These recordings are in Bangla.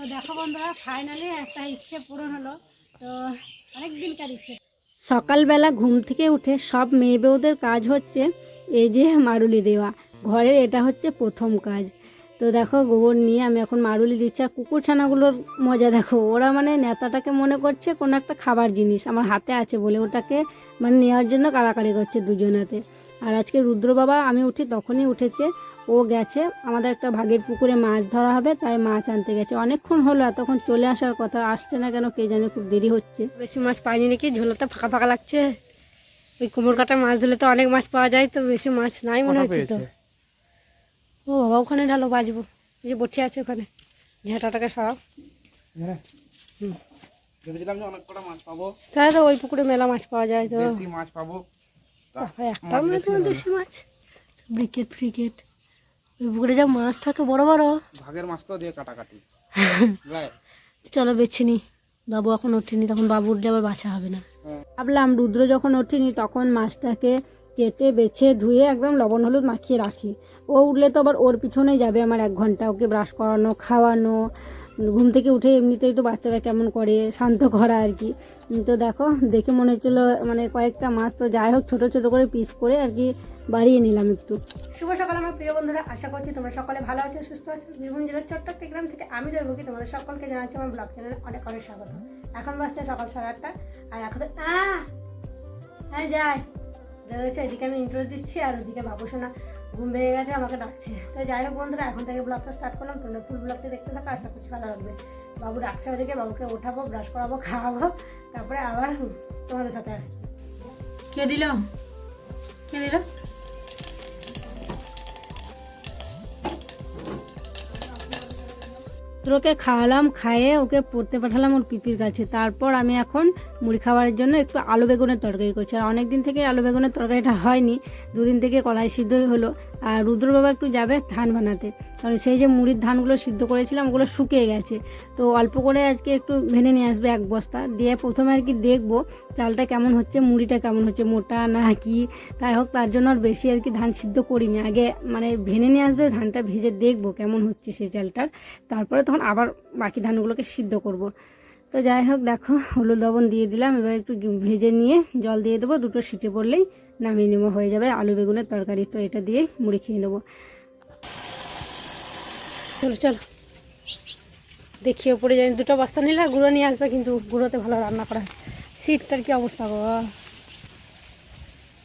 তো দেখো বন্ধুরা ফাইনালি একটা ইচ্ছে পূরণ হলো। তো অনেক ইচ্ছে। সকালবেলা ঘুম থেকে উঠে সব মেয়ে বউদের কাজ হচ্ছে এই যে মারুলি দেওয়া। ঘরের এটা হচ্ছে প্রথম কাজ। তো দেখো, গোবর নিয়ে আমি এখন মারুলি দিচ্ছি। আর কুকুর ছানাগুলোর মজা দেখো, ওরা মানে নেতাটাকে মনে করছে কোনো একটা খাবার জিনিস। আমার হাতে আছে বলে ওটাকে মানে নেওয়ার জন্য কাড়াকাড়ি করছে দুজনাতে। আর আজকে রুদ্র বাবা আমি উঠি, তখনই উঠেছে। ও গেছে। আমাদের একটা ভাগের পুকুরে মাছ ধরা হবে তাই মাছ আনতে গেছে। অনেকক্ষণ হলো এতক্ষণ চলে আসার কথা আসছে না কেন কে জানে খুব দেরি হচ্ছে। বেশি মাছ পাইনি নাকি ঝোলাতে ফাঁকা ফাঁকা লাগছে। ওই কোমর কাটা মাছ ধরলে তো অনেক মাছ পাওয়া যায় তো বেশি মাছ নাই মনে হচ্ছে তো। ও বাবা ওখানে ঢালো বাজবো এই যে বসে আছে ওখানে ঝেঁটাটাকে সরাও। হুম। ভেবেছিলাম যে অনেক কটা মাছ পাবো। তাহলে তো ওই পুকুরে মেলা মাছ পাওয়া যায় তো। দেশি মাছ পাবো। একটা মনে দেশি মাছ। ব্রিকেট ফ্রিকেট। ওই পুকুরে যা মাছ থাকে বড় বড়। ভাগের মাছ তো দিয়ে কাটাকাটি? চলো বেছে নি। বাবু এখন ওঠেনি তখন বাবু উঠলে আবার বাছা হবে না। হ্যাঁ। ভাবলাম রুদ্র যখন ওঠেনি তখন মাছটাকে কেটে বেছে ধুয়ে একদম লবণ হলুদ মাখিয়ে রাখি। ও উঠলে তো আবার ওর পিছনেই যাবে আমার এক ঘণ্টা। ওকে ব্রাশ করানো খাওয়ানো ঘুম থেকে উঠে এমনিতেই তো বাচ্চারা কেমন করে শান্ত করা আর কি। তো দেখো দেখে মনে হচ্ছিল মানে কয়েকটা মাছ তো যাই হোক ছোটো ছোটো করে পিস করে আর কি বাড়িয়ে নিলাম একটু। শুভ সকাল আমার প্রিয় বন্ধুরা আশা করছি তোমরা সকলে ভালো আছো সুস্থ আছো। বীরভূম জেলার একটি গ্রাম থেকে আমি রয়েছি তোমাদের সকলকে জানাচ্ছি আমার ব্লগ চ্যানেলে অনেক অনেক স্বাগত। এখন বাজছে সকাল সাড়ে আটটা আর এখন হ্যাঁ যাই। দেখেছ এদিকে আমি ইন্টারভিউ দিচ্ছি আর ওদিকে বাবু শোনা ঘুম ভেঙে গেছে আমাকে ডাকছে। তো যাই হোক বন্ধুরা এখন থেকে ব্লগটা স্টার্ট করলাম তোমরা ফুল ব্লগটা দেখতে থাকো আশা করছি ভালো লাগবে। বাবু ডাকছে ওদিকে বাবুকে ওঠাবো ব্রাশ করাবো খাওয়াবো তারপরে আবার তোমাদের সাথে আসছি। কে দিল? কে দিল? রুদ্রকে খাওয়ালাম, খাইয়ে ওকে পড়তে পাঠালাম ওর পিপির কাছে। তারপর আমি এখন মুড়ি খাওয়ার জন্য একটু আলু বেগুনের তরকারি করছি। আর অনেক দিন থেকে আলু বেগুনের তরকারিটা হয়নি, দুদিন থেকে কলাই সিদ্ধই হলো। আর রুদ্র বাবা একটু যাবে ধান বানাতে। কারণ সেই যে মুড়ির ধানগুলো সিদ্ধ করেছিলাম, ওগুলো শুকিয়ে গেছে। তো অল্প করে আজকে একটু ভেনে নিয়ে আসবে এক বস্তা। দিয়ে প্রথমে আর কি দেখব চালটা কেমন হচ্ছে, মুড়িটা কেমন হচ্ছে, মোটা না কি? তাই হোক, তার জন্য আর বেশি আর কি ধান সিদ্ধ করিনি। আগে মানে ভেনে নিয়ে আসবে, ধানটা ভেজে দেখব কেমন হচ্ছে সেই চালটার। তারপরে তখন আবার বাকি ধানগুলোকে সিদ্ধ করব। তো যাই হোক, দেখো হলুদ লবণ দিয়ে দিলাম। এবার একটু ভেজে নিয়ে জল দিয়ে দেবো, দুটো সিটে পড়লেই নামিয়ে নেব হয়ে যাবে আলু বেগুনের তরকারি। তো এটা দিয়েই মুড়ি খেয়ে নেব। চলো চলো। দেখি ওপরে জানি দুটো বস্তা নিলে গুঁড়ো নিয়ে আসবে, কিন্তু গুঁড়োতে ভালো রান্না করা সিটটার কি অবস্থা গো?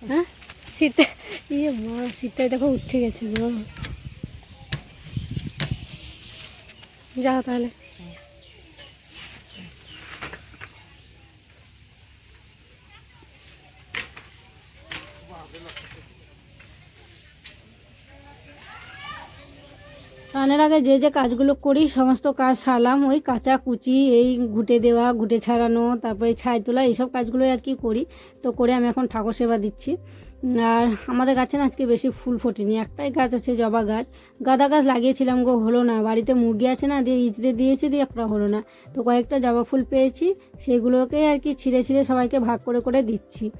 হ্যাঁ? সিটটা ইয়ে মা সিটটাই দেখো উঠে গেছে গো। যাও তাহলে। আগে যে যে কাজগুলো করি, সমস্ত কাজ সারলাম। ওই কাঁচা কুচি, এই ঘুটে দেওয়া, ঘুটে ছাড়ানো, তারপরে ছাই তোলা, এইসব কাজগুলোই আর কি করি। তো করে আমি এখন ঠাকুর সেবা দিচ্ছি। আর আমাদের গাছে না আজকে বেশি ফুল ফোটেনি। একটাই গাছ আছে জবা গাছ। গাঁদা গাছ লাগিয়েছিলাম গো, হলো না। বাড়িতে মুরগি আছে না, দিয়ে ইঁচড়ে দিয়েছি, দিয়ে একটা হলো না। তো কয়েকটা জবা ফুল পেয়েছি, সেগুলোকে আর কি ছিঁড়ে ছিঁড়ে সবাইকে ভাগ করে করে দিচ্ছি।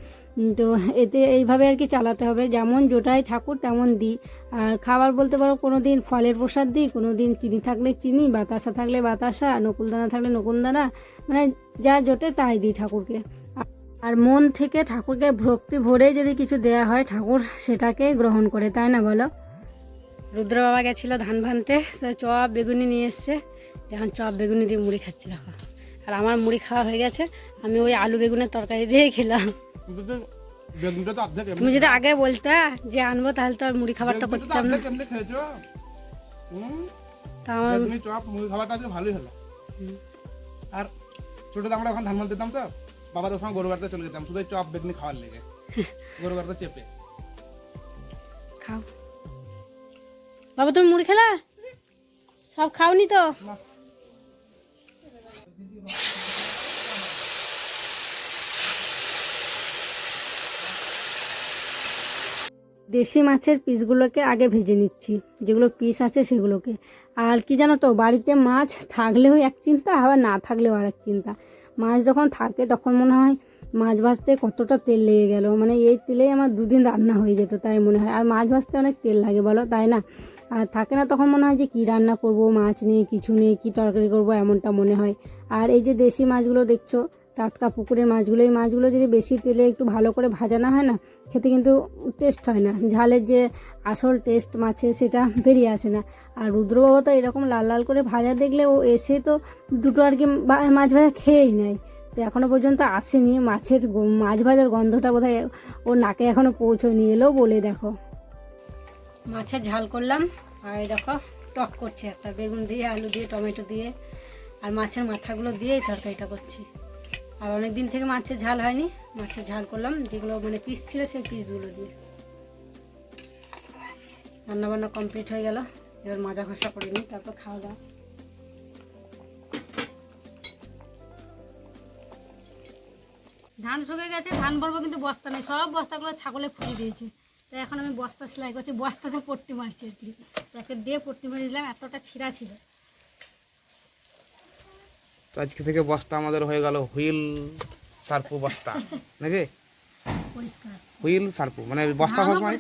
তো এতে এইভাবে আর কি চালাতে হবে। যেমন জোটাই ঠাকুর, তেমন দিই। আর খাবার বলতে পারো কোনো দিন ফলের প্রসাদ দিই কোনো দিন চিনি থাকলে চিনি, বাতাসা থাকলে বাতাসা, নকুলদানা থাকলে নকুলদানা। মানে যা জোটে তাই দিই ঠাকুরকে। আর মন থেকে ঠাকুরকে ভক্তি ভরে যদি কিছু দেয়া হয় ঠাকুর সেটাকে গ্রহণ করে তাই না বলো? রুদ্র বাবা গেছিল ধান ভানতে তো চপ বেগুনি নিয়ে এসছে। এখন চপ বেগুনি দিয়ে মুড়ি খাচ্ছি দেখো। আর আমার মুড়ি খাওয়া হয়ে গেছে আমি ওই আলু বেগুনের তরকারি দিয়ে খেলাম। তুমি যদি আগে বলতে যে আনব তাহলে তো আর মুড়ি খাবারটা করতাম না। তা আমার চপ মুড়ি খাবারটা ভালোই হলো। আর ছোটতে আমরা এখন ধান দিতাম তো? বাবা তো সময় গরু গাড়িতে চলে যেতাম শুধু চপ বেগুনি খাওয়ার লেগে। গরু গাড়িতে চেপে। খাও। বাবা তুমি মুড়ি খেলা? সব খাওনি তো? দেশি মাছের পিসগুলোকে আগে ভেজে নিচ্ছি যেগুলো পিস আছে সেগুলোকে। আর কি জানো তো বাড়িতে মাছ থাকলেও এক চিন্তা আবার না থাকলেও আর এক চিন্তা। মাছ যখন থাকে তখন মনে হয় মাছ ভাজতে কতটা তেল লেগে গেল। মানে এই তেলেই আমার দুদিন রান্না হয়ে যেত তাই মনে হয়। আর মাছ ভাজতে অনেক তেল লাগে বলো, তাই না? আর থাকে না তখন মনে হয় যে কী রান্না করব, মাছ নেই, কিছু নেই, কী তরকারি করব এমনটা মনে হয়। আর এই যে দেশি মাছগুলো দেখছ টাটকা পুকুরের মাছগুলো, এই মাছগুলো যদি বেশি তেলে একটু ভালো করে ভাজা না হয় না, খেতে কিন্তু টেস্ট হয় না। ঝালের যে আসল টেস্ট মাছে সেটা বেরিয়ে আসে না। আর রুদ্রবাবু তো এরকম লাল লাল করে ভাজা দেখলে ও এসে তো দুটো আর কি মাছ ভাজা খেয়েই নেয়। তো এখনও পর্যন্ত আসেনি। মাছের মাছ ভাজার গন্ধটা বোধহয় ও নাকে এখনও পৌঁছয়নি। এলেও বলে দেখো। মাছের ঝাল করলাম। আর এই দেখো, টক করছে একটা। বেগুন দিয়ে, আলু দিয়ে, টমেটো দিয়ে, আর মাছের মাথাগুলো দিয়ে এই তরকারিটা করছি। আর অনেক দিন থেকে মাছের ঝাল হয়নি। মাছের ঝাল করলাম, যেগুলো মানে পিস ছিল সেই পিসগুলো দিয়ে। রান্নাবান্না কমপ্লিট হয়ে গেল। এবার মাজা ঘষা করে নিই, তারপর খাওয়া দাওয়া। ধান শুকে গেছে, ধান ভরবো কিন্তু বস্তা নেই। সব বস্তাগুলো ছাগলে ফুটে দিয়েছে। তাই এখন আমি বস্তা সেলাই করছি। বস্তাতে পট্টি মারছি আর কি। প্যাকেট দিয়ে পট্টি মারি দিলাম, এতটা ছিঁড়া ছিল। তো আজকে থেকে বস্তা আমাদের হয়ে গেল হুইল সার্পু বস্তা নাকি? হুইল সার্পু মানে বস্তা সবসময়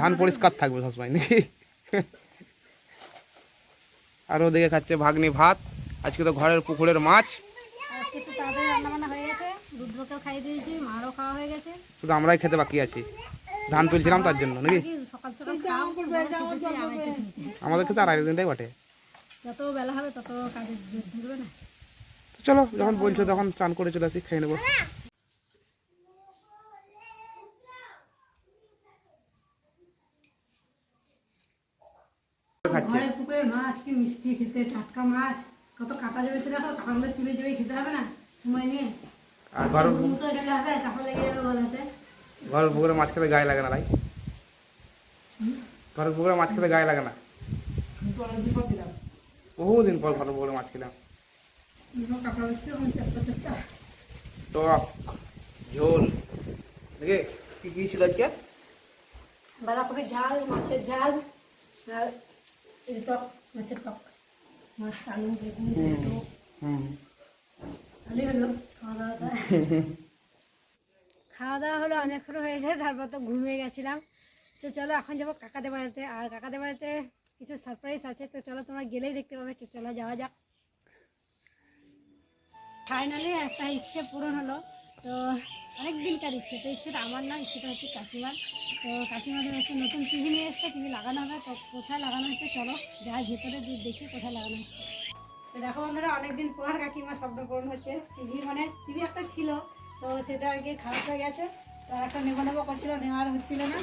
ধান পরিষ্কার। থাকবে সবসময় নাকি? আর ওদিকে খাচ্ছে ভাগ্নি ভাত আজকে তো ঘরের পুকুরের মাছ। আজকে তো তাড়াতাড়ি রান্নাবান্না হয়ে গেছে রুদ্রকেও খাইয়ে দিয়েছি মারও খাওয়া হয়ে গেছে। শুধু আমরাই খেতে বাকি আছি। ধান তুলছিলাম তার জন্য নাকি? কি সকাল সকাল খাও খেতে আমাদের ক্ষেত্রে আড়াই দিনটাই বটে। যত বেলা হবে তত থাকবে না। চলো যখন বলছো তখন চান করে চলে আসি খেয়ে নেব। ঘরের পুকুরের মাছ কি মিষ্টি খেতে টাটকা মাছ কত কাটা যাবে সেটা কাটাগুলো চিবে চিবে খেতে হবে না? সময় নিয়ে আর ঘরের পু- গেলে হবে কাটা লেগে যাবে বলাতে ঘরের পুকুরে মাছ খেতে গায়ে লাগে না ভাই। ঘরের পুকুরে মাছ খেতে গায়ে লাগে না। বহুদিন পর ঘরের পুকুরে মাছ খেলাম কাটা দিচ্ছে এখন চেষ্টা চেষ্টা টক ঝোল। দেখে কি কি ছিল আজকে? বাঁধাকপি ঝাল মাছের ঝাল আর টক মাছের টক। মাছ আলু বেগুন ভালোই হলো খাওয়া দাওয়াটা খাওয়া দাওয়া হলো অনেকক্ষণ হয়েছে তারপর তো ঘুমিয়ে গেছিলাম। তো চলো এখন যাব কাকাদের বাড়িতে। আর কাকাদের বাড়িতে কিছু সারপ্রাইজ আছে তো চলো তোমরা গেলেই দেখতে পাবে তো চলো যাওয়া যাক। ফাইনালি একটা ইচ্ছে পূরণ হলো। তো অনেক দিনকার ইচ্ছে, তো ইচ্ছেটা আমার না, ইচ্ছেটা হচ্ছে কাকিমার। তো কাকিমাদের একটা নতুন টিভি নিয়ে এসছে টিভি লাগানো হবে কোথায় লাগানো হচ্ছে চলো, যাই ভেতরে দিয়ে দেখি কোথায় লাগানো হচ্ছে। তো দেখো বন্ধুরা, অনেকদিন পর কাকিমা স্বপ্ন পূরণ হচ্ছে। টিভি মানে টিভি একটা ছিল, তো সেটা আর কি খারাপ হয়ে গেছে, তো একটা নেব নেব করছিল, নেওয়ার হচ্ছিল না।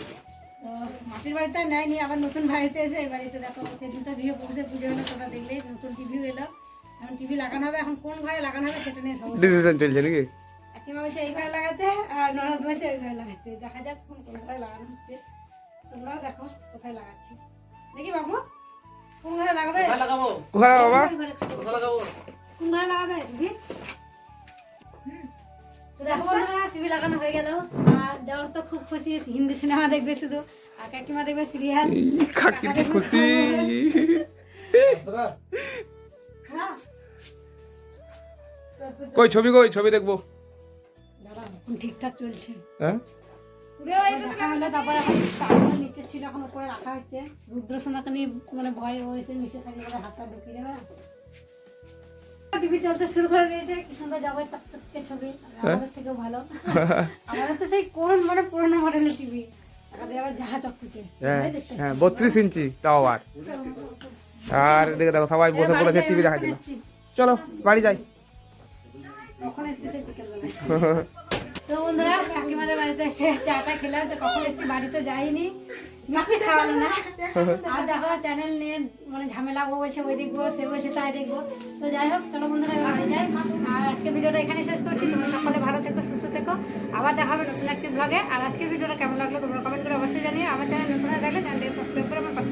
তো মাটির বাড়িতে নেয়নি, আবার নতুন বাড়িতে এসে এই বাড়িতে দেখো সেদিন তো গৃহ বসে পুজো হলো, তোমরা দেখলেই নতুন টিভি এলো। এখন টিভি লাগানো হবে এখন কোন ঘরে লাগানো হবে সেটা নিয়ে সমস্যা। ডিসিশন চলছে নাকি? কাকিমা বলছে এই ঘরে লাগাতে আর ননদ বলছে ওই ঘরে লাগাতে। দেখা যাক কোন কোন ঘরে লাগানো হচ্ছে। তোমরাও দেখো কোথায় লাগাচ্ছি। দেখি বাবু কোন ঘরে লাগাবে? কোথায় বাবা? কোন ঘরে কোন ঘরে লাগাবে? টিভি তো দেখো বন্ধুরা টিভি লাগানো হয়ে গেল। আর দেওয়ার তো খুব খুশি হিন্দি সিনেমা দেখবে শুধু। আর কাকিমা দেখবে সিরিয়াল। খুশি। কই ছবি কই ছবি দেখব। ঠিকঠাক চলছে। হ্যাঁ? টিভি চলতে শুরু করে দিয়েছে কি সুন্দর চকচকে ছবি আমাদের থেকেও ভালো। আমাদের তো সেই কোন মানে পুরোনো মডেলের টিভি। হ্যাঁ হ্যাঁ বত্রিশ ইঞ্চি তাও আর। দেখে দেখো সবাই বসে পড়েছে টিভি দেখা চলো বাড়ি যাই। কখন এসছি সেই তো বন্ধুরা, কাকিমাদের বাড়িতে এসে চাটা খেলাম, সে কখন এসছি বাড়িতে যাইনি মিষ্টি খাওয়ালো না। আর দেখো চ্যানেল নিয়ে মানে ঝামেলা, ও বলছে, ওই দেখব, সে বলছে, তাই দেখব। তো যাই হোক, চলো বন্ধুরা বাড়ি যাই। আর আজকে ভিডিওটা এখানে শেষ করছি। তোমরা সকলে ভালো থেকো, সুস্থ থেকো। আবার দেখা হবে নতুন একটি ব্লগে আর আজকে ভিডিওটা কেমন লাগল তোমরা কমেন্ট করে অবশ্যই জানিয়ে আমার চ্যানেল নতুন হয়ে থাকলে চ্যানেলটাকে সাবস্ক্রাইব করে আমার পাশে